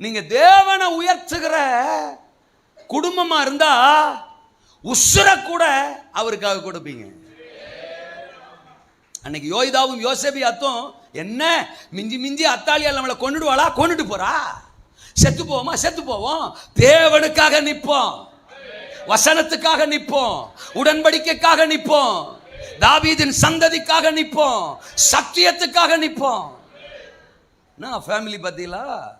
நீங்க தேவனை உயர்த்துகிற குடும்பமா இருந்தா உசுர கூட அவருக்காக கொடுப்பீங்க. அன்னைக்கு யோய்தாவும் அத்தும் என்ன மிஞ்சி மிஞ்சி அத்தாலியால் நம்மளை கொண்டுடுவாளா கொண்டுட்டு போறா. செத்து போவோமா? செத்து போவோம். தேவனுக்காக நிற்போம். வசனத்துக்காக நிற்போம். உடன்படிக்கைக்காக நிற்போம். தாவீதின் சந்ததிக்காக நிற்போம். சத்தியத்துக்காக நிற்போம். நான் ஃபேமிலி பார்த்தீங்களா?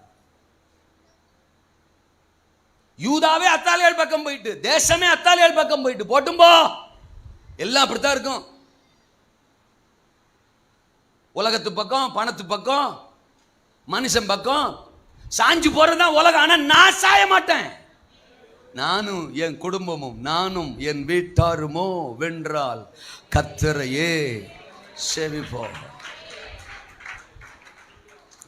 யூதாவே அத்தாலியால் பக்கம் போயிட்டு தேசமே அத்தாலியால் பக்கம் போயிட்டு போட்டும் போ. எல்லாம் அப்படித்தான் இருக்கும். உலகத்து பக்கம் பணத்து பக்கம் மனுஷன் பக்கம். சாஞ்சு போறது தான் உலகம் ஆனா நான் சாய மாட்டேன். நானும் என் குடும்பமும் நானும் என் வீட்டாருமோ வென்றால் கத்தரையே செவிப்போம்.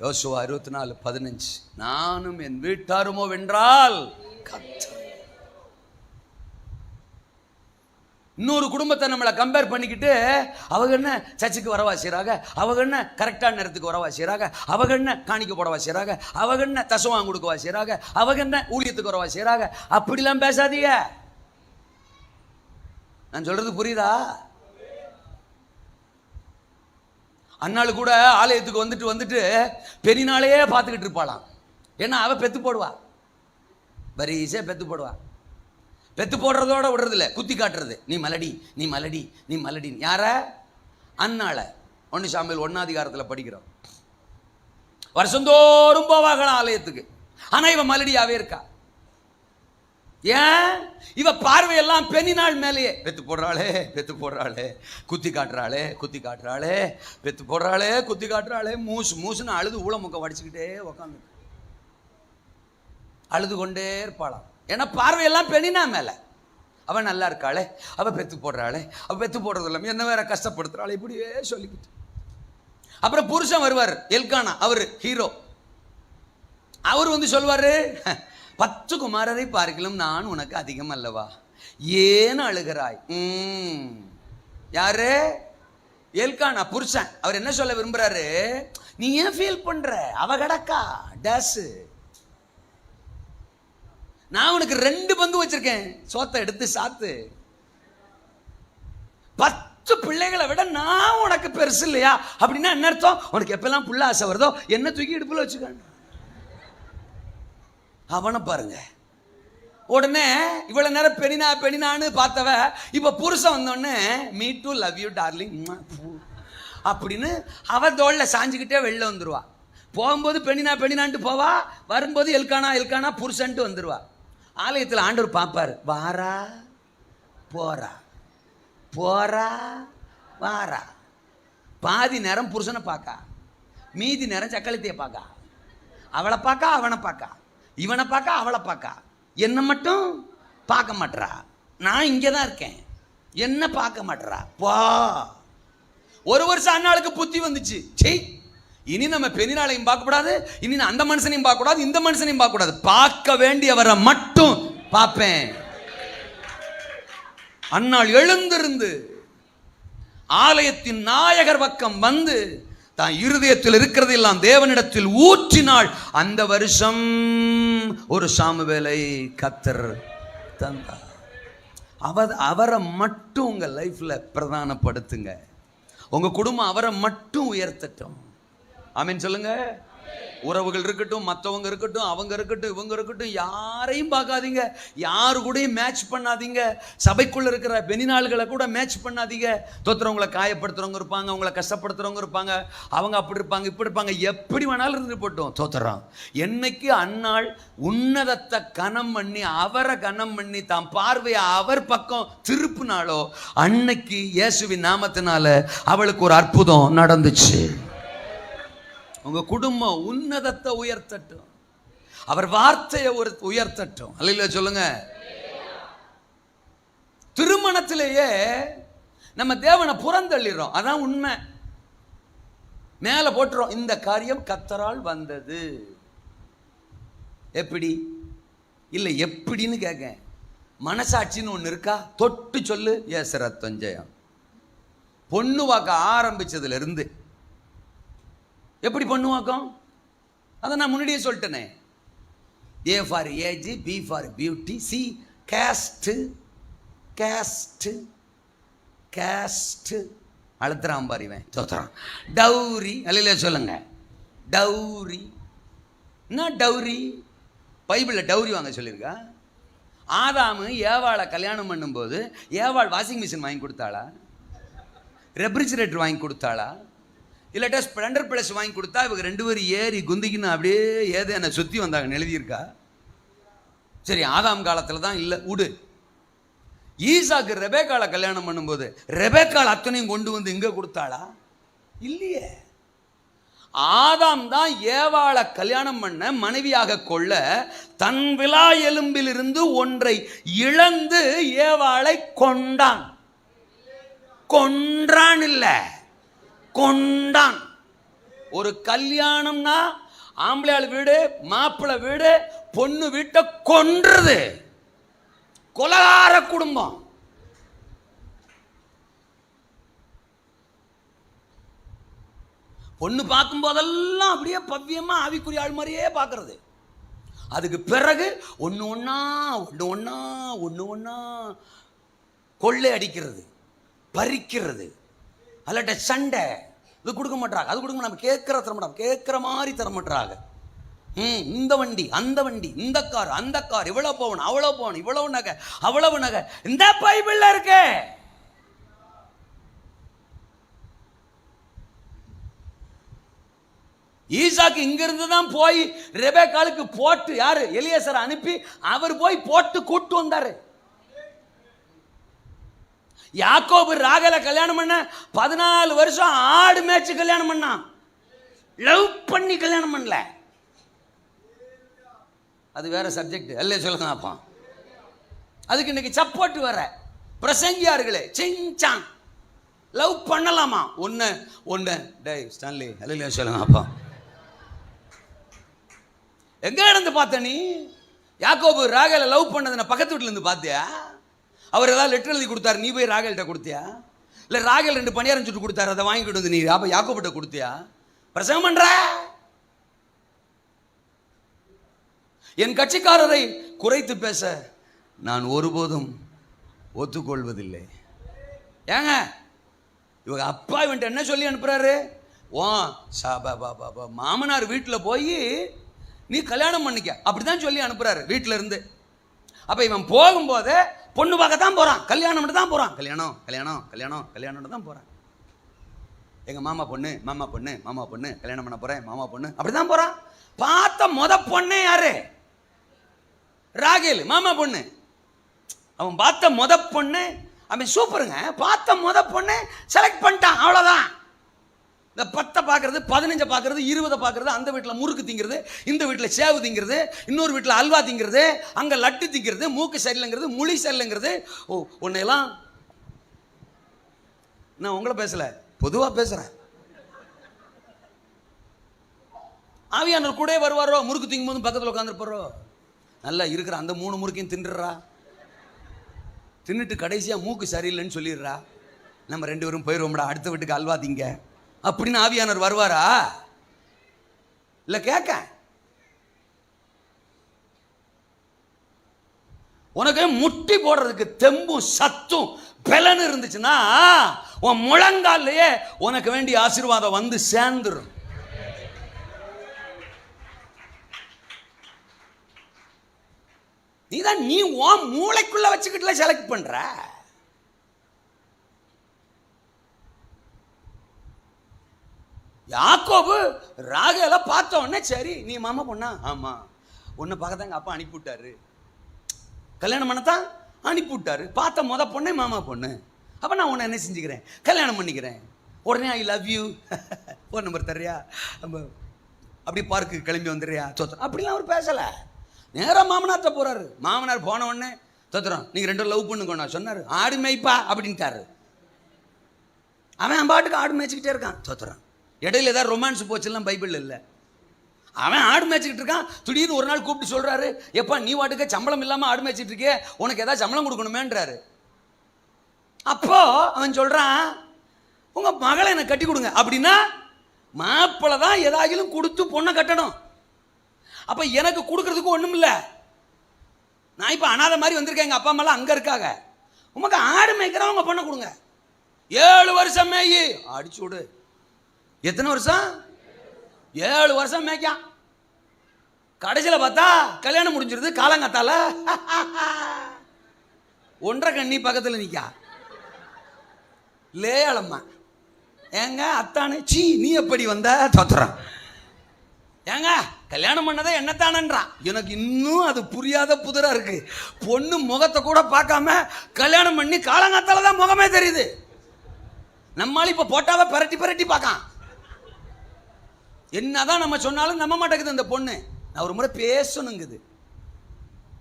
யோசுவா அறுபத்தி நாலு பதினஞ்சு. நானும் என் வீட்டாருமோ வென்றால் கத்தர். இன்னொரு குடும்பத்தை நம்மளை கம்பேர் பண்ணிக்கிட்டு அவங்க என்ன சர்ச்சுக்கு வரவா செய்கிறாங்க அவங்க என்ன கரெக்டான நேரத்துக்கு வரவா செய்கிறாங்க அவங்க என்ன காணிக்க போடவா செய்கிறாங்க அவங்க என்ன தசவாங்க கொடுக்கவா செய்கிறாங்க அவங்க என்ன ஊழியத்துக்கு வரவா செய்கிறாங்க அப்படிலாம் பேசாதீங்க. நான் சொல்றது புரியுதா? அன்னாள் கூட ஆலயத்துக்கு வந்துட்டு வந்துட்டு பெரிய நாளையே பார்த்துக்கிட்டு இருப்பாளாம். ஏன்னா அவ பெத்து போடுவா. வரிசையாக பெத்து போடுவா. பெத்து போடுறதோட விடுறதில்ல. குத்தி காட்டுறது. நீ மலடி நீ மலடி நீ மலடி யார? அண்ணால ஒன்று சாமியில் ஒன்னாதிகாரத்தில் படிக்கிறோம். வருஷந்தோறும் போவாகலாம் ஆலயத்துக்கு. ஆனா இவன் மலடியாவே இருக்கா. ஏன்? இவ பார்வையெல்லாம் பெண்ணினாள் மேலேயே. பெத்து போடுறாளே பெத்து போடுறாளே. குத்தி காட்டுறாளே குத்தி காட்டுறாளே. பெத்து போடுறாளே குத்தி காட்டுறாளே. மூசு மூசுன்னு அழுது ஊழமுக்க வடிச்சுக்கிட்டே உக்காந்து அழுது கொண்டே இருப்பாளாம். ஏன்னா பார்வையெல்லாம் பெணினா மேலே. அவன் நல்லா இருக்காளே அவ பெத்து போடுறாளே அவள் பெத்து போடுறது இல்லாமல் என்ன வேற கஷ்டப்படுத்துறாளே இப்படியே சொல்லிக்கிட்டு. அப்புறம் புருஷன் வருவார் எல்கானா அவர் ஹீரோ. அவர் வந்து சொல்வார் பத்து குமாரரை பார்க்கலாம் நான் உனக்கு அதிகம் அல்லவா? ஏன் அழுகிறாய்? யாரு? எல்கானா புருஷன். அவர் என்ன சொல்ல விரும்புறாரு? நீ ஏன் ஃபீல் பண்ற? அவ கடக்கா டேஸு நான் உனக்கு ரெண்டு பங்கு வச்சிருக்கேன். சோத்தை எடுத்து சாத்து. பத்து பிள்ளைகளை விட நான் உனக்கு பெருசு இல்லையா? அப்படின்னா என்ன அர்த்தம்? உனக்கு எப்பெல்லாம் புள்ள ஆசை வருதோ என்ன தூக்கி இடுப்புல வச்சுக்க அவனை பாருங்க. உடனே இவ்வளவு நேரம் பெணினா பெணினான்னு பார்த்தவ இப்ப புருஷன் வந்தோடனே me too love you darling அப்படின்னு அவ தோல்ல சாஞ்சுக்கிட்டே வெளில வந்துருவா. போகும்போது பெணினா பெணினான்ட்டு போவா. வரும்போது எல்கானா எல்கானா புருஷன்ட்டு வந்துருவா. ஆலயத்தில் ஆண்டவர் பார்ப்பார் வாரா போறா போறா வாரா. பாதி நேரம் புருஷனை பார்க்கா மீதி நேரம் சக்களத்தையை பார்க்கா அவளை பார்க்கா அவனை பார்க்கா இவனை பார்க்கா அவளை பார்க்கா என்ன மட்டும் பார்க்க மாட்டேறா நான் இங்கே தான் இருக்கேன். என்ன பார்க்க மாட்டேறா போ. ஒரு வருஷம் அண்ணாளுக்கு புத்தி வந்துச்சு. செய் இனி நம்ம பெரிநாளையும் பார்க்கக்கூடாது இனி நான் அந்த மனுஷனையும் பார்க்கக்கூடாது இந்த மனுஷனையும் பார்க்கக்கூடாது. பார்க்க வேண்டியவரை மட்டும் பார்ப்பேன். அன்னாள் எழுந்திருந்து ஆலயத்தின் நாயகர் பக்கம் வந்து தான் இருதயத்தில் இருக்கிறதெல்லாம் தேவனிடத்தில் ஊற்றினாள் அந்த வருஷம் ஒரு சாமுவேலை கத்தர் தந்தார். அவர் அவரை மட்டும் உங்க லைஃப்ல பிரதானப்படுத்துங்க. உங்க குடும்பம் அவரை மட்டும் உயர்த்தட்டும். ஆமீன் சொல்லுங்க. உறவுகள் இருக்கட்டும் மற்றவங்க இருக்கட்டும் அவங்க இருக்கட்டும் இவங்க இருக்கட்டும் யாரையும் பார்க்காதீங்க. யாரு கூடயும் மேட்ச் பண்ணாதீங்க. சபைக்குள்ள இருக்கிற பெனினாள்களை கூட மேட்ச் பண்ணாதீங்க. தோத்துறவங்களை காயப்படுத்துறவங்க இருப்பாங்க அவங்கள கஷ்டப்படுத்துறவங்க இருப்பாங்க. அவங்க அப்படி இருப்பாங்க இப்படி இருப்பாங்க. எப்படி வேணாலும் இருந்து போட்டோம். தோத்துறோம். என்னைக்கு அன்னாள் உன்னதத்தை கனம் பண்ணி அவரை கனம் பண்ணி தான் பார்வையை அவர் பக்கம் திருப்பினாலோ அன்னைக்கு இயேசுவின் நாமத்தினால அவளுக்கு ஒரு அற்புதம் நடந்துச்சு. உங்க குடும்பம் உன்னதத்தை உயர்த்தட்டும். அவர் வார்த்தையை ஒரு உயர்த்தட்டும். அல்ல சொல்லுங்க. திருமணத்திலேயே நம்ம தேவனை புறந்தள்ளிடுறோம். அதான் உண்மை. மேலே போட்டுரும் இந்த காரியம் கத்தரால் வந்தது. எப்படி? இல்லை எப்படின்னு கேட்க மனசாட்சின்னு ஒன்று இருக்கா? தொட்டு சொல்லு. ஏச ஜெயம். பொண்ணு வாக்க ஆரம்பிச்சதுல இருந்து எப்படி பண்ணுவாக்கம் அதை நான் முன்னாடியே சொல்லிட்டேனே. A for age B for beauty C caste caste caste அழுத்துறான் பாரு இவன். தோத்துறான். டௌரி அல்ல சொல்லுங்க. டௌரி. என்ன டௌரி? பைபிளில் டௌரி வாங்க சொல்லியிருக்கா? ஆதாமு ஏவாளை கல்யாணம் பண்ணும்போது ஏவாள் வாஷிங் மிஷின் வாங்கி கொடுத்தாளா? ரெஃப்ரிஜிரேட்டர் வாங்கி கொடுத்தாளா? இல்லாட்டா ஸ்ப்ளெண்டர் ப்ளஸ் வாங்கி கொடுத்தா இவங்க ரெண்டு பேரும் ஏறி குந்திக்கின்னு அப்படியே ஏதோ என்னை சுற்றி வந்தாங்கன்னு எழுதியிருக்கா. சரி ஆதாம் காலத்தில் தான் இல்லை உடு. ஈசாக்கு ரெபேக்காளை கல்யாணம் பண்ணும்போது ரெபேக்கால் அத்தனையும் கொண்டு வந்து இங்கே கொடுத்தாளா? இல்லையே. ஆதாம் தான் ஏவாளை கல்யாணம் பண்ண மனைவியாக கொள்ள தன் விழா எலும்பிலிருந்து ஒன்றை இழந்து ஏவாளை கொண்டான் கொன்றான் இல்லை. கொண்டான். ஒரு கல்யாணம்னா ஆம்பளையாள் வீடு மாப்பிள்ளை வீடு பொண்ணு வீட்டை கொன்றது. கொலகார குடும்பம். பொண்ணு பார்க்கும் போதெல்லாம் அப்படியே பவ்யமா ஆவிக்குரிய ஆள் மாதிரியே பார்க்கறது. அதுக்கு பிறகு ஒன்று ஒன்றா ஒன்று ஒன்றா ஒன்று ஒன்றா கொள்ளை அடிக்கிறது பறிக்கிறது. அல்லட்ட சண்டை. இது கொடுக்க மாட்டாங்க. அது கொடுக்க நம்ம கேட்குற தர மாட்டாங்க கேட்குற மாதிரி தர மாட்டாங்க ம் இந்த வண்டி அந்த வண்டி இந்த கார் அந்த கார் இவ்வளோ போகணும் அவ்வளோ போகணும் இவ்வளவு நகை அவ்வளவு நகை. இந்த பைபிளில் இருக்கே. ஈசாக்கு இங்கிருந்து தான் போய் ரெபேக்காலுக்கு போட்டு யாரு? எலியசரை அனுப்பி அவர் போய் போட்டு கூட்டு வந்தாரு. யாக்கோபு ராகல கல்யாணம் பண்ண பதினாலு வருஷம் ஆடு மேய்ச்சி கல்யாணம் பண்ணான் லவ் பண்ணி கல்யாணம் பண்ணல. அது வேற சப்ஜெக்ட் அல்ல சொல்லுங்க அப்பா. அதுக்கு இன்னைக்கு சப்போர்ட் வர பிரசங்கியார்களே சிங்சான் லவ் பண்ணலாமா? ஒன்று ஒன்று டே ஸ்டான்லி அல்ல சொல்லுங்க அப்பா. எங்க இருந்து பார்த்த நீ? யாக்கோபு ராகல லவ் பண்ணதை நான் பக்கத்து வீட்டுல இருந்து பார்த்தியா? அவர் ஏதாவது லெட்டர் எழுதி கொடுத்தாரு நீ போய் ராகல்கிட்ட கொடுத்தியா? இல்லை ராகல் ரெண்டு பணியாரம் சுட்டு கொடுத்தாரு அதை வாங்கிக்கிட்டு வந்து நீ அப்போ யாக்கோபிட்ட கொடுத்தியா? பிரசங்கம் பண்ணுற என் கட்சிக்காரரை குறைத்து பேச நான் ஒருபோதும் ஒத்துக்கொள்வதில்லை. ஏங்க இவங்க அப்பா இவன்ட்டு என்ன சொல்லி அனுப்புறாரு? ஓ சாபா பாபா பா மாமனார் வீட்டில் போய் நீ கல்யாணம் பண்ணிக்க. அப்படிதான் சொல்லி அனுப்புறாரு வீட்டில இருந்து. அப்ப இவன் போகும்போது பொண்ணு பார்க்க தான் போகிறான் கல்யாணம் தான் போகிறான் கல்யாணம் கல்யாணம் கல்யாணம் கல்யாணம் தான் போகிறான் எங்கள் மாமா பொண்ணு மாமா பொண்ணு மாமா பொண்ணு கல்யாணம் பண்ண போகிறேன் மாமா பொண்ணு. அப்படிதான் போகிறான் பார்த்த முத பொண்ணே யாரு? ராகேல் மாமா பொண்ணு. அவன் பார்த்த முத பொண்ணு அவன் சூப்பருங்க பார்த்த முத பொண்ணு செலக்ட் பண்ணிட்டான். அவ்வளோதான் இந்த பத்தை பார்க்கறது பதினஞ்சை பார்க்கறது இருபதை பார்க்கறது அந்த வீட்டில் முறுக்கு திங்கிறது இந்த வீட்டில் சேவு திங்கிறது இன்னொரு வீட்டில் அல்வா திங்கிறது அங்கே லட்டு திங்கிறது மூக்கு சரியில்லைங்கிறது முழி சரியில்லைங்கிறது. ஓ உன்னையெல்லாம் நான் உங்களை பேசலை பொதுவாக பேசுகிறேன் ஆவியானர் கூட வருவாரோ? முறுக்கு திங்கும் போது பக்கத்தில் உட்காந்துருப்பாரோ நல்லா இருக்கிற அந்த மூணு முறுக்கையும் தின்றுறா தின்னுட்டு கடைசியாக மூக்கு சரியில்லைன்னு சொல்லிடுறா. நம்ம ரெண்டு பேரும் போயிடுவோம்டா அடுத்த வீட்டுக்கு அல்வா திங்க. அப்படின்னு ஆவியானவர் வருவாரா? இல்லை கேட்க. உனக்கு முட்டி போடுறதுக்கு தெம்பும் சத்தும் பலன் இருந்துச்சுன்னா உன் முழங்கால்லையே உனக்கு வேண்டிய ஆசீர்வாதம் வந்து சேர்ந்துரும். நீதான் நீ உன் மூளைக்குள்ள வச்சுக்கிட்டுல செலக்ட் பண்ற. யாக்கோபு ராகல பார்த்த உடனே சரி நீ மாமா பொண்ணா? ஆமா. உன்னை பார்க்க அப்பா அனுப்பிவிட்டாரு கல்யாணம் பண்ணத்தான் அனுப்பிவிட்டாரு பார்த்த முத பொண்ணே மாமா பொண்ணு. அப்போ நான் உன்னை என்ன செஞ்சுக்கிறேன்? கல்யாணம் பண்ணிக்கிறேன். உடனே I love you phone number தர்றியா? நம்ம அப்படி பார்க்கு கிளம்பி வந்துடுறியா? தோத்துறோம். அப்படிலாம் அவர் பேசலை. நேராக மாமனார்கிட்ட போகிறாரு மாமனார் போன உடனே தோத்துறோம். நீங்கள் ரெண்டும் லவ் பண்ணுங்கண்ணா சொன்னார். ஆடு மேய்ப்பா அப்படின்ட்டாரு. அவன் பாட்டுக்கு ஆடு மேய்ச்சிக்கிட்டே இருக்கான். தோத்துறான் இடையில ஏதாவது ரொமான்ஸ் போச்சுலாம் பைபிள் இல்லை. அவன் ஆடு மேய்ச்சிக்கிட்டு இருக்கான். திடீர்னு ஒரு நாள் கூப்பிட்டு சொல்கிறாரு எப்பா நீ வாட்டுக்க சம்பளம் இல்லாமல் ஆடு மேய்ச்சிட்டு இருக்கே உனக்கு ஏதாவது சம்பளம் கொடுக்கணுமேன்றாரு. அப்போ அவன் சொல்கிறான் உங்கள் மகளை எனக்கு கட்டி கொடுங்க. அப்படின்னா மாப்பிள்ளை தான் ஏதாகிலும் கொடுத்து பொண்ணை கட்டணும். அப்போ எனக்கு கொடுக்கறதுக்கு ஒன்றும் இல்லை. நான் இப்போ அனாதை மாதிரி வந்திருக்கேன் எங்கள் அப்பா அம்மாலாம் அங்கே இருக்காங்க. உமக்கு ஆடு மேய்க்கிறவங்க பொண்ணை கொடுங்க. ஏழு வருஷம் மேயி. அடிச்சு விடு. எத்தனை வருஷம்? ஏழு வருஷம் மேய்க்கான். கடைசியில் பார்த்தா கல்யாணம் முடிஞ்சிருது காலங்காத்தால. ஒன்றரை கண்ணி பக்கத்தில் நிற்கா லேயாளம்மா ஏங்க அத்தானு? சீ நீ எப்படி வந்த? தோத்துறான். ஏங்க கல்யாணம் பண்ணதே என்னத்தானன்றான். எனக்கு இன்னும் அது புரியாத புதிராக இருக்கு. பொண்ணு முகத்தை கூட பார்க்காம கல்யாணம் பண்ணி காலங்காத்தால தான் முகமே தெரியுது. நம்மளால இப்போ போட்டாவை பரட்டி பரட்டி பார்க்கான். என்னதான் நம்ம சொன்னாலும் நம்ப மாட்டேங்குது இந்த பொண்ணு. நான் ஒரு முறை பேசணுங்குது.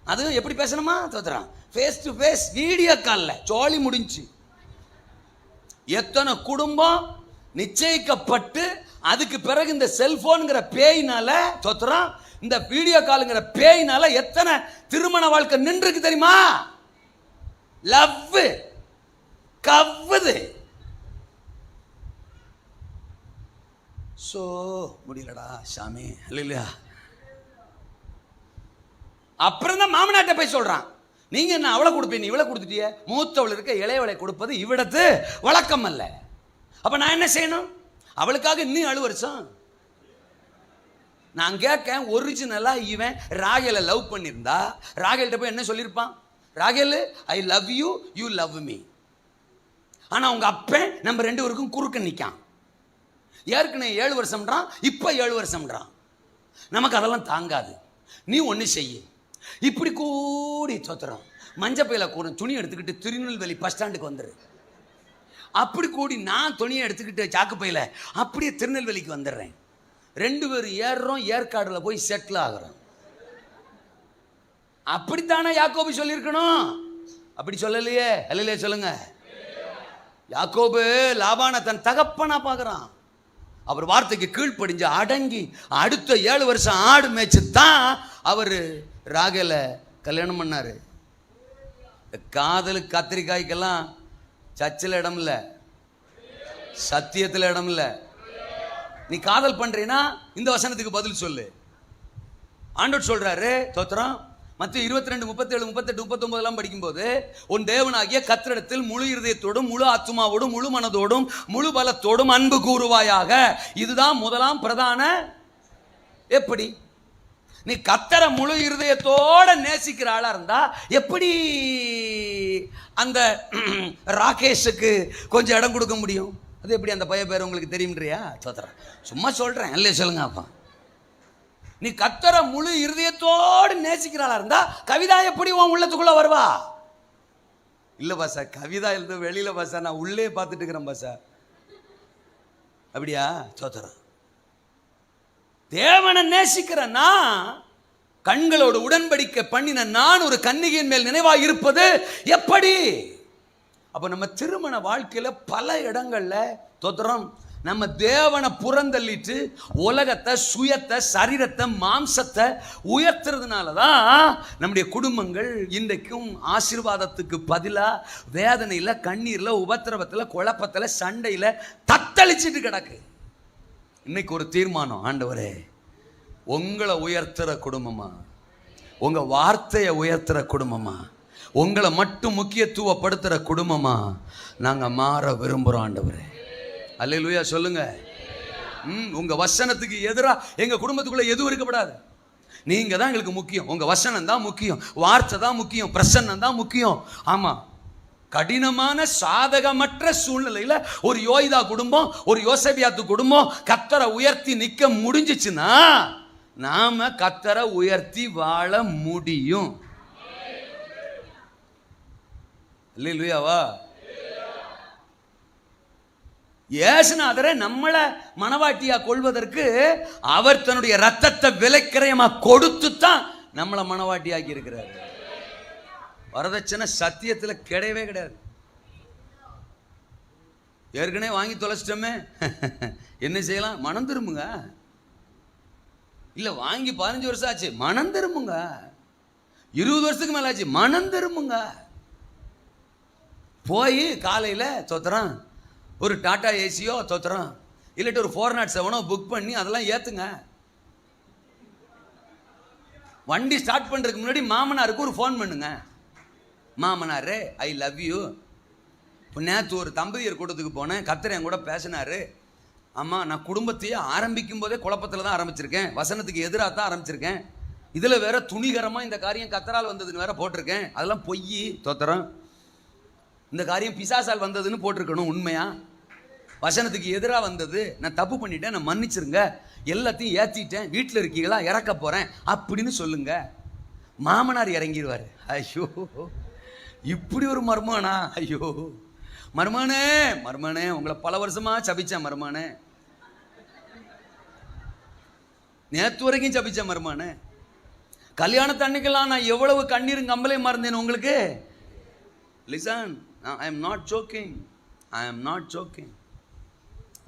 அதுவும் எப்படி பேசணுமா? தோத்துறான் ஃபேஸ் டு ஃபேஸ் வீடியோ காலில் சோழி முடிஞ்சு. எத்தனை குடும்பம் நிச்சயிக்கப்பட்டு அதுக்கு பிறகு இந்த செல்போனுங்கிற பேயினால தோத்துறான். இந்த வீடியோ காலுங்கிற பேயினால எத்தனை திருமண வாழ்க்கை நின்றுக்கு தெரியுமா? லவ் கவ்வுது. சோ முடியலடா சாமி. இல்லையா அப்புறம் தான் மாமனாட்ட போய் சொல்கிறான் நீங்கள் என்ன அவளை கொடுப்பீங்க இவளை கொடுத்துட்டிய? மூத்தவள் இருக்க இளையவளை கொடுப்பது இவ்விடத்து வழக்கம் அல்ல. அப்போ நான் என்ன செய்யணும்? அவளுக்காக இன்னும் ஏழு நான் கேட்கேன் ஒரிஜினலாக இவன் ராகேலை லவ் பண்ணியிருந்தா ராகேல்கிட்ட போய் என்ன சொல்லியிருப்பான்? Rachel I love you you love me ஆனால் அவங்க அப்பன் நம்ம ரெண்டு பேருக்கும் குறுக்க நிற்கான் ஏற்கனவே ஏழு வருஷம்ன்றான்? இப்போ ஏழு வருஷம்ன்றான். நமக்கு அதெல்லாம் தாங்காது. நீ ஒன்று செய்ய. இப்படி கூடி சொத்துறோம் மஞ்சப்பையில் கூட துணி எடுத்துக்கிட்டு திருநெல்வேலி பஸ் ஸ்டாண்டுக்கு வந்துடு அப்படி கூடி நான் துணியை எடுத்துக்கிட்டு சாக்கு அப்படியே திருநெல்வேலிக்கு வந்துடுறேன். ரெண்டு பேரும் ஏறுறோம் ஏற்காடில் போய் செட்டில் ஆகுறோம். அப்படித்தானே யாக்கோபு சொல்லியிருக்கணும்? அப்படி சொல்லலையே. அல்லையே சொல்லுங்க? யாக்கோபு லாபான தன் தகப்பனா பார்க்குறான் அவர் வார்த்தைக்கு கீழ்ப்படிஞ்சு அடங்கி அடுத்த ஏழு வருஷம் ஆடு மேய்ச்சி தான் அவர் ராகல கல்யாணம் பண்ணாரு. காதலுக்கு கத்திரிக்காய்க்கெல்லாம் சர்ச்சில் இடம் இல்லை. சத்தியத்தில் இடம் இல்லை. நீ காதல் பண்றீன்னா இந்த வசனத்துக்கு பதில் சொல்லு. ஆண்டவர் சொல்றாரு தோத்திரம் மற்ற இருபத்தி ரெண்டு முப்பத்தேழு முப்பத்தெட்டு முப்பத்தொன்பதெல்லாம் படிக்கும்போது உன் தேவனாகிய கத்திரிடத்தில் முழு இருதயத்தோடும் முழு ஆத்மாவோடும் முழு மனதோடும் முழு பலத்தோடும் அன்பு கூறுவாயாக. இதுதான் முதலாம் பிரதான எப்படி? நீ கத்தரை முழு இருதயத்தோட நேசிக்கிற ஆளா இருந்தா எப்படி அந்த ராகேஷுக்கு கொஞ்சம் இடம் கொடுக்க முடியும்? அது எப்படி அந்த பைய பேர் உங்களுக்கு தெரியும்ன்றியா? சோத்திரம் சும்மா சொல்கிறேன் இல்லையே சொல்லுங்க அப்பா. நீ கத்தரை முழு இருதயத்தோடு நேசிக்கிறாளா இருந்தா கவிதா எப்படி உன் உள்ளத்துக்குள்ள வருவா? இல்ல பாசா கவிதா எழுத வெளியில பாசா நான் உள்ளே பார்த்துட்டு இருக்கிறேன் பாசா. அப்படியா? சோத்திரம் தேவனை நேசிக்கிறன்னா கண்களோடு உடன்படிக்கை பண்ணின நான் ஒரு கன்னிகையின் மேல் நினைவா இருப்பது எப்படி? அப்ப நம்ம திருமண வாழ்க்கையில பல இடங்கள்ல தோத்திரம் நம்ம தேவனை புறந்தள்ளிட்டு உலகத்தை சுயத்தை சரீரத்தை மாம்சத்தை உயர்த்துறதுனால தான் நம்முடைய குடும்பங்கள் இன்றைக்கும் ஆசீர்வாதத்துக்கு பதிலாக வேதனையில் கண்ணீரில் உபத்திரவத்தில் குழப்பத்தில் சண்டையில் தத்தளிச்சிட்டு கிடக்கு. இன்னைக்கு ஒரு தீர்மானம் ஆண்டவரே உங்களை உயர்த்துற குடும்பமா? உங்கள் வார்த்தையை உயர்த்துற குடும்பமா? உங்களை மட்டும் முக்கியத்துவப்படுத்துகிற குடும்பமா? நாங்கள் மாற விரும்புகிறோம் ஆண்டவரே. அல்லேலூயா சொல்லுங்க. ம் உங்க வசனத்துக்கு எதிராக எங்க குடும்பத்துக்குள்ள எதுவும் இருக்கப்படாது. நீங்க தான் எங்களுக்கு முக்கியம். உங்க வசனம் தான் முக்கியம். வார்த்தை தான் முக்கியம். பிரசன்னம் தான் முக்கியம். ஆமா. கடினமான சாதகமற்ற சூழ்நிலையில ஒரு யோய்தா குடும்பம் ஒரு யோசபியாத்து குடும்பம் கத்தரை உயர்த்தி நிக்க முடிஞ்சிச்சுன்னா நாம கத்தரை உயர்த்தி வாழ முடியும். இல்லையாவா ஏசுநாதரை நம்மளை மனவாட்டியா கொள்வதற்கு அவர் தன்னுடைய ரத்தத்தை விலைக்கிரயமா கொடுத்து தான் நம்மளை மனவாட்டியாக்கி இருக்கிறார். வரதட்சணை சத்தியத்துல கிடையவே கிடையாது. ஏற்கனவே வாங்கி தொலைச்சிட்டோமே. என்ன செய்யலாம்? மனம் திரும்புங்க. இல்ல வாங்கி பதினஞ்சு வருஷம் ஆச்சு. மனம் திரும்புங்க. இருபது வருஷத்துக்கு மேலே ஆச்சு. மனம் திரும்புங்க. போய் காலையில் சொத்துறான் ஒரு டாட்டா ஏசியோ தோத்துறோம் இல்லாட்டி ஒரு ஃபோர் நாட் செவனோ புக் பண்ணி அதெல்லாம் ஏற்றுங்க வண்டி ஸ்டார்ட் பண்ணுறதுக்கு முன்னாடி மாமனாருக்கு ஒரு ஃபோன் பண்ணுங்க. மாமனாரே ஐ லவ் யூ இப்போ நேற்று ஒரு தம்பதியர் கூட்டத்துக்கு போனேன். கத்திர என் கூட பேசினாரு. ஆமாம் நான் குடும்பத்தையே ஆரம்பிக்கும் போதே குழப்பத்தில் தான் ஆரம்பிச்சிருக்கேன். வசனத்துக்கு எதிராக தான் ஆரம்பிச்சிருக்கேன். இதில் வேற துணிகரமாக இந்த காரியம் கத்தரால் வந்ததுன்னு வேற போட்டிருக்கேன். அதெல்லாம் பொய் தோத்திரம். இந்த காரியம் பிசாசால் வந்ததுன்னு போட்டிருக்கணும் உண்மையாக வசனத்துக்கு எதிராக வந்தது. நான் தப்பு பண்ணிட்டேன் நான் மன்னிச்சிருங்க. எல்லாத்தையும் ஏற்றிட்டேன் வீட்டில் இருக்கீங்களா இறக்க போகிறேன் அப்படின்னு சொல்லுங்க. மாமனார் இறங்கிடுவார் ஐயோ இப்படி ஒரு மர்மானா? ஐயோ. மர்மானே மர்மானே உங்களை பல வருஷமாக சபிச்சேன் மர்மானே. நேற்று வரைக்கும் சபிச்சேன் மர்மானே. கல்யாணத்து அன்னைக்கெல்லாம் நான் எவ்வளவு கண்ணீரும் கம்பளையும் மறந்தேன் உங்களுக்கு? Listen I am not joking I am not joking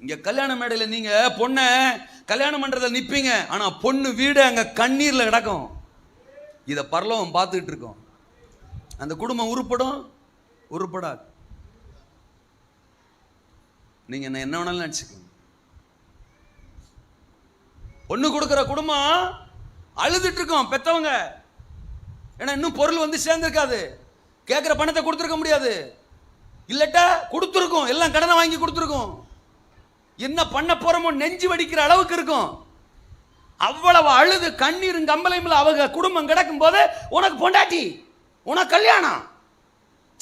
இங்க கல்யாண மேடையில் நீங்க பொண்ணை கல்யாணம் பண்றதுல நிப்பீங்க. ஆனா பொண்ணு வீடு அங்க கண்ணீர்ல கிடக்கும். இதை பரலவம் பார்த்துக்கிட்டு இருக்கோம். அந்த குடும்பம் உருப்படும்? உருப்படாது. நீங்க என்ன என்ன வேணாலும் நினச்சிக்கோங்க. பொண்ணு கொடுக்குற குடும்பம் அழுதுட்டு இருக்கோம் பெத்தவங்க. ஏன்னா இன்னும் பொருள் வந்து சேர்ந்திருக்காது. கேட்குற பணத்தை கொடுத்துருக்க முடியாது. இல்லட்டா கொடுத்துருக்கோம். எல்லாம் கடனை வாங்கி கொடுத்துருக்கோம். என்ன பண்ண போறோமோ நெஞ்சு வடிக்கிற அளவுக்கு இருக்கும். அவ்வளவு அழுது கண்ணீரும் கம்பளையும் அவங்க குடும்பம் கிடக்கும் போது உனக்கு பொண்டாட்டி உனக்கு கல்யாணம்.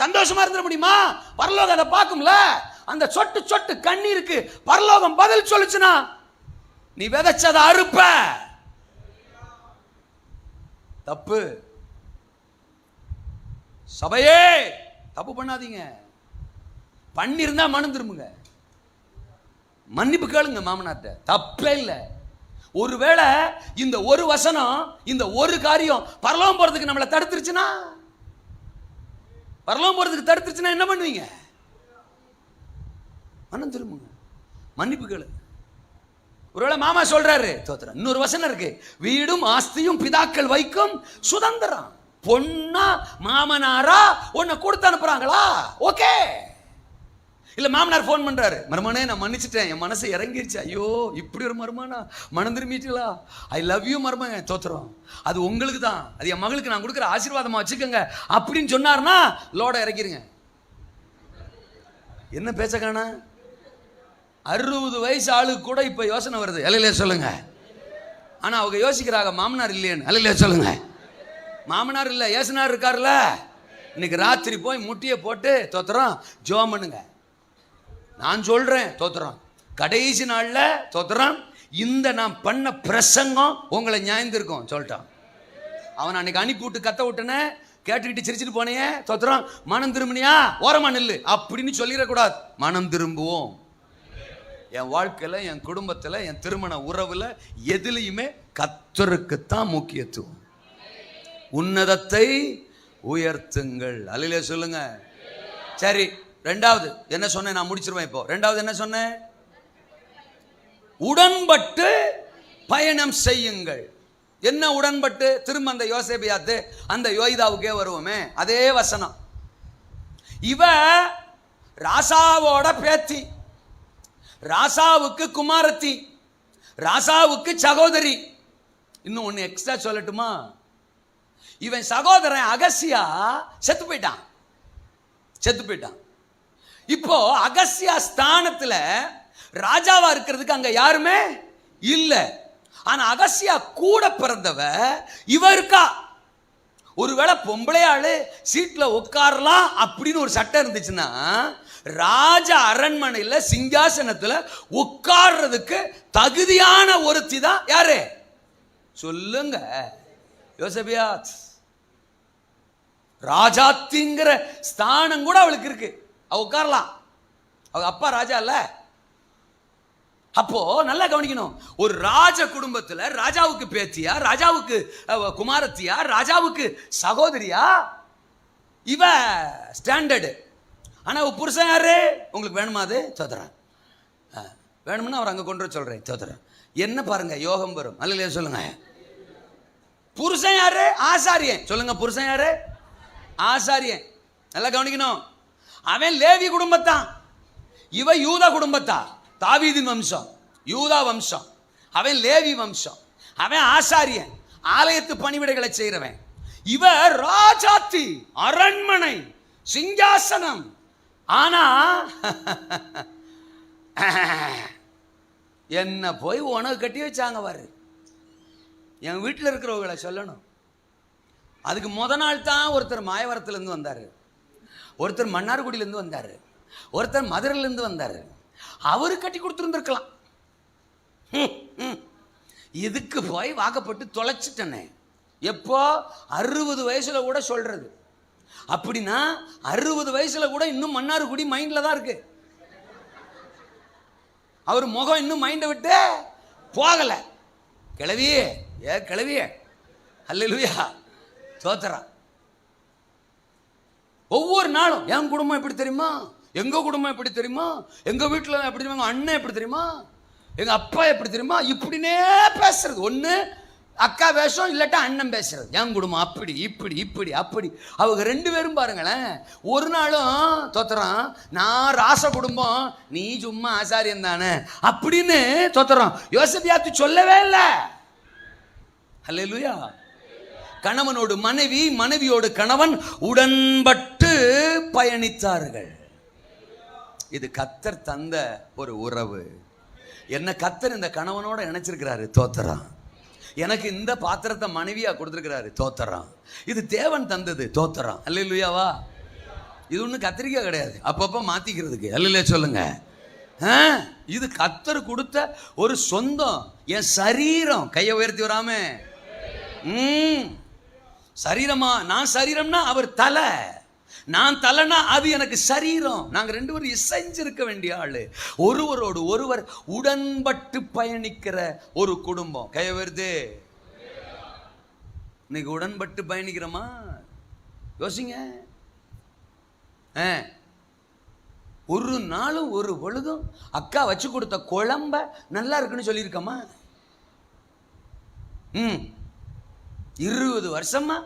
சந்தோஷமா இருந்துட முடியுமா? பரலோகம் அதை பார்க்கும்ல. அந்த சொட்டு சொட்டு கண்ணீருக்கு பரலோகம் பதில் சொல்லுச்சுன்னா நீ விதைச்சத அறுப்ப. தப்பு. சபையே தப்பு பண்ணாதீங்க. பண்ணிருந்தா மனம் திரும்புங்க. மன்னிப்பு கேளுங்க மாமனார்ட்ட. தப்பே இல்லை. ஒருவேளை இந்த ஒரு வசனம் இந்த ஒரு காரியம் பரலோகம் போறதுக்கு நம்மளை தடுத்துருச்சுன்னா? பரலோகம் போறதுக்கு தடுத்துருச்சுன்னா என்ன பண்ணுவீங்க? மனம் திரும்புங்க. மன்னிப்பு கேளு. ஒருவேளை மாமா சொல்றாரு தோத்திரம் இன்னொரு வசனம் இருக்கு. வீடும் ஆஸ்தியும் பிதாக்கள் வைக்கும் சுதந்திரம். பொண்ணா மாமனாரா உன்னை கொடுத்து அனுப்புறாங்களா? ஓகே. இல்ல மாமனார் ஃபோன் பண்றாரு. மருமனே நான் மன்னிச்சிட்டேன். என் மனசு இறங்கிருச்சு. ஐயோ இப்படி ஒரு மருமானா மனம் திரும்பிட்டீங்களா? ஐ லவ் யூ மருமங்க தோத்துறோம் அது உங்களுக்கு தான் அது என் மகளுக்கு நான் கொடுக்குற ஆசீர்வாதமா வச்சுக்கோங்க. அப்படின்னு சொன்னார்னா லோட இறக்கிருங்க. என்ன பேச்ச அறுபது வயசு ஆளுக்கு கூட இப்ப யோசனை வருது. அலையிலே சொல்லுங்க. ஆனா அவங்க யோசிக்கிறாங்க மாமனார் இல்லையேன்னு. அலையிலே சொல்லுங்க. மாமனார் இல்லை ஏசனார் இருக்கார்ல இன்னைக்கு ராத்திரி போய் முட்டியை போட்டு தோத்துறோம். ஜோம் பண்ணுங்க. நான் சொல்கிறேன் தோத்துறோம் கடைசி நாளில் தோத்துறோம் இந்த நான் பண்ண பிரசங்கம் உங்களை நியாயந்திருக்கும் சொல்லிட்டான். அவன் அன்னைக்கு அனுப்பி விட்டு கத்த விட்டனே கேட்டுக்கிட்டு சிரிச்சிட்டு போனையே தோத்துறோம் மனம் திரும்பினியா? ஓரமா நில்லு. அப்படின்னு சொல்லிடக்கூடாது. மனம் திரும்புவோம். என் வாழ்க்கையில் என் குடும்பத்தில் என் திருமண உறவில் எதுலையுமே கத்தருக்குத்தான் முக்கியத்துவம். உன்னதத்தை உயர்த்துங்கள். அலையிலே சொல்லுங்க. சரி. ரெண்டாவது என்ன சொன்னேன்? நான் முடிச்சிருவேன் இப்போ. ரெண்டாவது என்ன சொன்னேன்? உடன்பட்டு பயணம் செய்யுங்கள். என்ன உடன்பட்டு? திரும்ப அந்த யோசேபியாத்து அந்த யோய்தாவுக்கே வருவோமே. அதே வசனம். இவ ராசாவோட பேத்தி. ராசாவுக்கு குமாரத்தி. ராசாவுக்கு சகோதரி. இன்னும் ஒன்று எக்ஸ்ட்ரா சொல்லட்டுமா? இவன் சகோதரன் அகசியா செத்து போயிட்டான். செத்து போயிட்டான். இப்போ அகசியா ஸ்தானத்துல ராஜாவா இருக்கிறதுக்கு அங்க யாருமே இல்லை. ஆனா அகசியா கூட பிறந்தவ இவ இருக்கா? ஒருவேளை பொம்பளை ஆளு சீட்ல உட்காரலாம் அப்படின்னு ஒரு சட்டம் இருந்துச்சுன்னா ராஜ அரண்மனையில சிங்காசனத்துல உட்கார்றதுக்கு தகுதியான ஒருத்தி தான் யாரு? சொல்லுங்க. யோசபியா ராஜாத்திங்கிற ஸ்தானம் கூட அவளுக்கு இருக்கு. அவள் உட்காரலாம். அவ அப்பா ராஜா இல்லை. அப்போ நல்லா கவனிக்கணும். ஒரு ராஜ குடும்பத்தில் ராஜாவுக்கு பேத்தியா ராஜாவுக்கு குமாரத்தியா ராஜாவுக்கு சகோதரியா? இவ ஸ்டாண்டர்டு ஆனால் புருஷன் யாரு? உங்களுக்கு வேணுமா அது? சோதரன் வேணும்னா அவர் அங்கே கொண்டு வர சொல்கிறேன் சோதரன் என்ன பாருங்க யோகம் வரும். அல்லையா சொல்லுங்க. புருஷன் யாரு? ஆசாரியன். சொல்லுங்க புருஷன் யாரு? ஆசாரியன். நல்லா கவனிக்கணும். அவன் லேவி குடும்பத்தான். இவ யூதா குடும்பத்தா? தாவீதின் வம்சம். யூதா வம்சம். அவன் லேவி வம்சம். அவன் ஆசாரியன். ஆலயத்து பணிவிடைகளை செய்கிறவன் இவ ராஜாத்தி அரண்மனை சிங்காசனம். ஆனா என்ன போய் உணவு கட்டி வச்சாங்க பாரு. என் வீட்டில் இருக்கிறவங்களை சொல்லணும். அதுக்கு முத நாள் தான் ஒருத்தர் மாயவரத்துலேருந்து வந்தார். ஒருத்தர் மன்னார்குடியிலேருந்து வந்தார். ஒருத்தர் மதுரையிலேருந்து வந்தார். அவரு கட்டி கொடுத்துருந்துருக்கலாம். இதுக்கு போய் வாக்கப்பட்டு தொலைச்சிட்டனே. எப்போ? அறுபது வயசுல கூட சொல்றது. அப்படின்னா அறுபது வயசுல கூட இன்னும் மன்னார்குடி மைண்ட்ல தான் இருக்கு. அவர் முகம் இன்னும் மைண்டை விட்டு போகல. கிளவியே ஏ கிளவியே அல்லேலூயா. தோத்துறான் ஒவ்வொரு நாளும் என் குடும்பம் எப்படி தெரியுமா? எங்கள் குடும்பம் எப்படி தெரியுமா? எங்கள் வீட்டில் எப்படி தெரியுமா? எங்கள் அண்ணன் எப்படி தெரியுமா? எங்கள் அப்பா எப்படி தெரியுமா? இப்படினே பேசுறது. ஒன்று அக்கா வேஷம் இல்லாட்டா அண்ணன் பேசுறது. என் குடும்பம் அப்படி இப்படி இப்படி அப்படி. அவங்க ரெண்டு பேரும் பாருங்களேன் ஒரு நாளும் தோத்துறான் நான் ராச குடும்பம் நீ சும்மா ஆசாரியம் தானே. அப்படின்னு தொத்துறான் யோசபியாத்து சொல்லவே இல்லை. அல்லேலூயா கணவனோடு மனைவி மனைவியோடு கணவன் உடன்பட்டு பயணித்தார்கள். இது கத்தர் தந்த ஒரு உறவு. என்ன கத்தர் இந்த கணவனோட இணைச்சிருக்கிறாரு தோத்தரான் எனக்கு இந்த பாத்திரத்தை மனைவியா கொடுத்துருக்கிறாரு தோத்தரான் இது தேவன் தந்தது தோத்தரான் இல்லையாவா இது ஒன்றும் கத்திரிக்காய் கிடையாது. அப்பப்போ மாற்றிக்கிறதுக்கு அல்லையா சொல்லுங்க. இது கத்தர் கொடுத்த ஒரு சொந்தம். என் சரீரம். கையை உயர்த்தி வராம. ம். சரீரமா? நான் சரீரம்னா அவர் தலை. நான் தலைனா அது எனக்கு சரீரம். நாங்கள் ரெண்டு பேரும் இசைஞ்சிருக்க வேண்டிய ஆள். ஒருவரோடு ஒருவர் உடன்பட்டு பயணிக்கிற ஒரு குடும்பம். கை வருது இன்னைக்கு உடன்பட்டு பயணிக்கிறோமா? யோசிங்க. ஆ. ஒரு நாளும் ஒரு பொழுதும் அக்கா வச்சு கொடுத்த குழம்ப நல்லா இருக்குன்னு சொல்லியிருக்கமா? ம். இருபது வருஷமா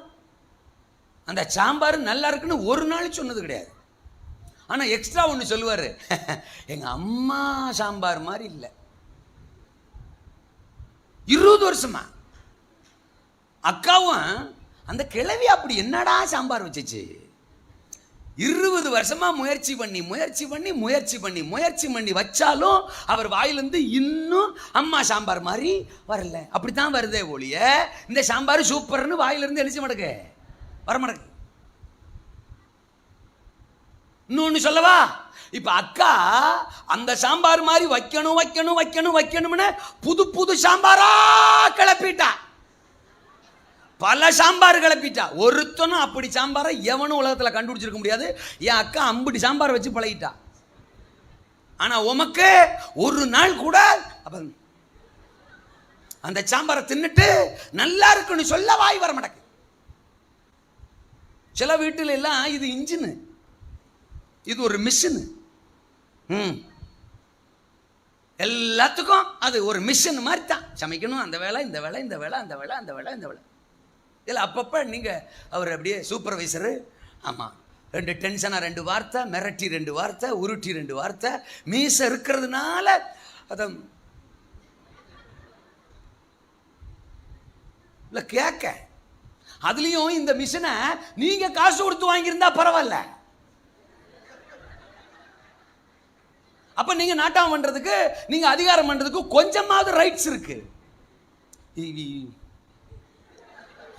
அந்த சாம்பார் நல்லா இருக்குன்னு ஒரு நாள் சொன்னது கிடையாது. ஆனா எக்ஸ்ட்ரா ஒன்று சொல்லுவாரு. எங்க அம்மா சாம்பார் மாதிரி இல்லை. இருபது வருஷமா. அக்காவும் அந்த கிழவி அப்படி என்னடா சாம்பார் வச்சிச்சு? இருபது வருஷமா முயற்சி பண்ணி முயற்சி பண்ணி முயற்சி பண்ணி முயற்சி பண்ணி வச்சாலும் அவர் வாயிலிருந்து இன்னும் அம்மா சாம்பார் மாதிரி வரல. அப்படித்தான் வருதே ஒழிய இந்த சாம்பார் சூப்பர்னு வாயிலிருந்து எழுச்சி மடக்கு. வர மடக்கு இன்னொன்னு சொல்லவா? இப்ப அக்கா அந்த சாம்பார் மாதிரி வைக்கணும் வைக்கணும் வைக்கணும் வைக்கணும்னு புது புது சாம்பாரா கிளப்பிட்டா. பல சாம்பார் கிளப்பிட்டா ஒருத்தனும் அப்படி சாம்பாரை எவனும் உலகத்துல கண்டுபிடிச்சிருக்க முடியாது. என் அக்கா அம்புடி சாம்பார் வச்சு பழகிட்டா. ஆனா உமக்கு ஒரு நாள் கூட அப்போ அந்த சாம்பாரை தின்னுட்டு நல்லா இருக்குன்னு சொல்ல வாய் வர மாட்டேங்குது. சில வீட்டில எல்லாம் இது இன்ஜினு. இது ஒரு மிஷினு. ம். எல்லாத்துக்கும் அது ஒரு மிஷின் மாதிரி தான். சமைக்கணும் அந்த வேலை இந்த வேலை இந்த வேலை அந்த வேலை அந்த வேலை இந்த வேலை. இதில் அப்பப்போ நீங்கள் அவர் அப்படியே சூப்பர்வைசரு ஆமாம் ரெண்டு டென்ஷனாக ரெண்டு வார்த்தை மிரட்டி ரெண்டு வார்த்தை உருட்டி ரெண்டு வார்த்தை மீச இருக்கிறதுனால அதை இல்லை கேட்க அதுலேயும் இந்த மிஷினை நீங்கள் காசு கொடுத்து வாங்கியிருந்தா பரவாயில்ல. அப்போ நீங்கள் நாட்டம் பண்ணுறதுக்கு நீங்கள் அதிகாரம் பண்ணுறதுக்கு கொஞ்சமாவது ரைட்ஸ் இருக்கு.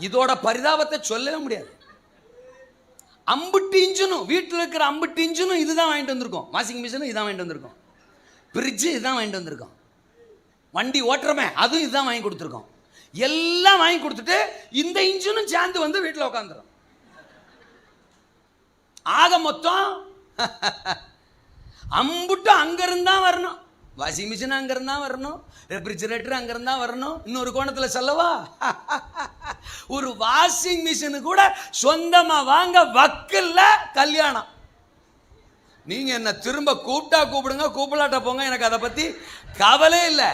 இதோட பரிதாபத்தை சொல்லவே முடியாது. அம்புட்டு இன்ஜினும் வீட்டில் இருக்கிற அம்புட்டு இன்ஜினும் இதுதான் வாங்கிட்டு வந்திருக்கோம். வாஷிங் மிஷினும் இதான் வாங்கிட்டு வந்திருக்கோம். ஃப்ரிட்ஜு இதுதான் வாங்கிட்டு வந்திருக்கோம். வண்டி ஓட்டுறமே அதுவும் இதுதான் வாங்கி கொடுத்துருக்கோம். எல்லாம் வாங்கி கொடுத்துட்டு இந்த இன்ஜினும் சேர்ந்து வந்து வீட்டில் உட்காந்துரும் ஆக மொத்தம் அம்புட்டு அங்கிருந்தான் வரணும். வாஷிங் மிஷின் தான் வரணும். ரெப்ரிஜரேட்டரு அங்கேருந்து தான் வரணும். இன்னொரு கோணத்தில் சொல்லவா? ஒரு வாஷிங் மிஷினு கூட சொந்தமாக வாங்க வக்கில்ல கல்யாணம். நீங்கள் என்ன திரும்ப கூப்பிட்டா கூப்பிடுங்க கூப்பிடாட்ட போங்க. எனக்கு அதை பற்றி கவலை இல்லை.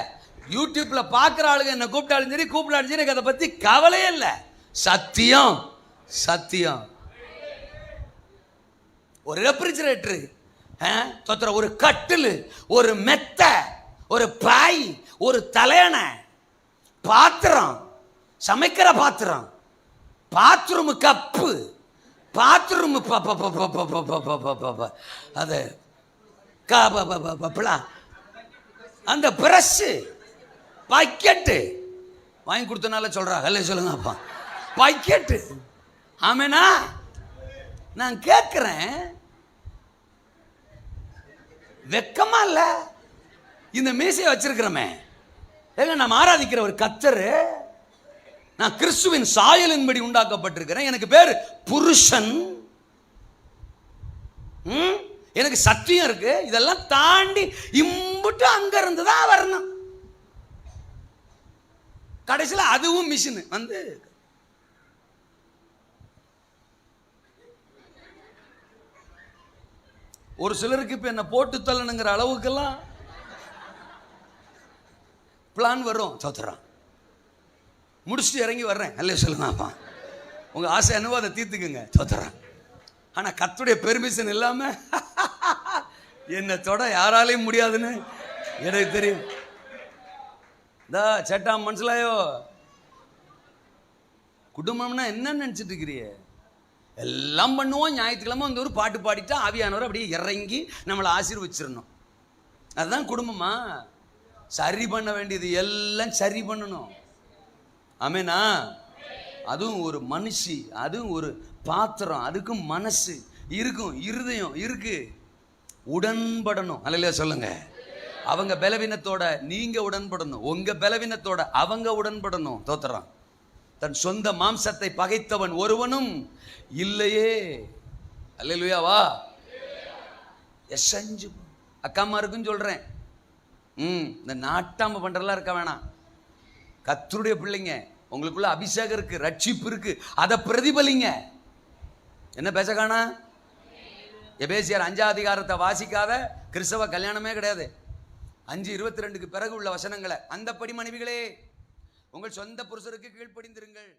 யூடியூப்பில் பார்க்குற ஆளுங்க என்னை கூப்பிட்டாலும் சரி கூப்பிடாலும் சரி எனக்கு அதை பற்றி கவலையே இல்லை. சத்தியம் சத்தியம். ஒரு ரெஃப்ரிஜரேட்டரு. தொத்துற ஒரு கட்டில் ஒரு மெத்த ஒரு பாய் ஒரு தலையணை பாத்திரம் சமைக்கிற பாத்திரம் பாத்ரூம் கப்பு பாத்ரூம் அது அந்த பிரஷ் பக்கெட்டு வாங்கி கொடுத்தனால சொல்றா ஹலோ சொல்லுங்க அப்பா பக்கெட்டு ஆமேனா நான் கேட்குறேன் வெக்கமா இல்ல? இந்த மீசையை வச்சிருக்கிறோமே. ஏங்க நம்ம ஆராதிக்கிற ஒரு கத்தரு நான் கிறிஸ்துவின் சாயலின்படி உண்டாக்கப்பட்டிருக்கிறேன். எனக்கு பேர் புருஷன். ம்? எனக்கு சத்தியம் இருக்கு. இதெல்லாம் தாண்டி இம்புட்டு அங்க இருந்து தான் வரணும். கடைசியில் அதுவும் மிஷின். வந்து ஒரு சிலருக்கு இப்போ என்னை போட்டு தள்ளணுங்கிற அளவுக்கெல்லாம் பிளான் வரும். சோத்துறான் முடிச்சுட்டு இறங்கி வர்றேன். அல்ல சொல்லுங்கப்பா உங்கள் உங்க ஆசை என்னவோ அதை தீர்த்துக்குங்க. சோத்துறான் ஆனா கத்துடைய பெர்மிஷன் இல்லாமல் என்னை தொட யாராலையும் முடியாதுன்னு எனக்கு தெரியும். தா சட்டா மனசிலாயோ. குடும்பம்னா என்ன நினச்சிட்டு இருக்கிறியே? எல்லாம் பண்ணுவோம். ஞாயிற்றுக்கிழமை வந்து ஒரு பாட்டு பாடிட்டா ஆவியானவர் அப்படியே இறங்கி நம்மளை ஆசீர்வச்சிடணும் அதுதான் குடும்பமா? சரி பண்ண வேண்டியது எல்லாம் சரி பண்ணணும். ஆமேனா? அதுவும் ஒரு மனுஷி அதுவும் ஒரு பாத்திரம் அதுக்கும் மனசு இருக்கும் இருதயம் இருக்கு. உடன்படணும். அல்லையா சொல்லுங்க. அவங்க பலவீனத்தோட நீங்க உடன்படணும். உங்க பலவீனத்தோட அவங்க உடன்படணும். தோத்துறான் தன் சொந்த மாம்சத்தை பகைத்தவன் ஒருவனும் இல்லையே. அல்லையாவா எசஞ்சு. எசஞ்சு இருக்குன்னு சொல்கிறேன் ம் இந்த நாட்டாம பண்ணுறலாம் இருக்க வேணாம். கத்தருடைய பிள்ளைங்க உங்களுக்குள்ள அபிஷேகம் இருக்கு ரட்சிப்பு இருக்கு அதை பிரதிபலிங்க. என்ன பேச காணா? எபேசியர் அஞ்சாதிகாரத்தை வாசிக்காத கிறிஸ்தவ கல்யாணமே கிடையாது. அஞ்சு இருபத்தி ரெண்டுக்கு பிறகு உள்ள வசனங்களை அந்தப்படி மனைவிகளே உங்கள் சொந்த புருஷருக்கு கீழ்ப்படிந்திருங்கள்.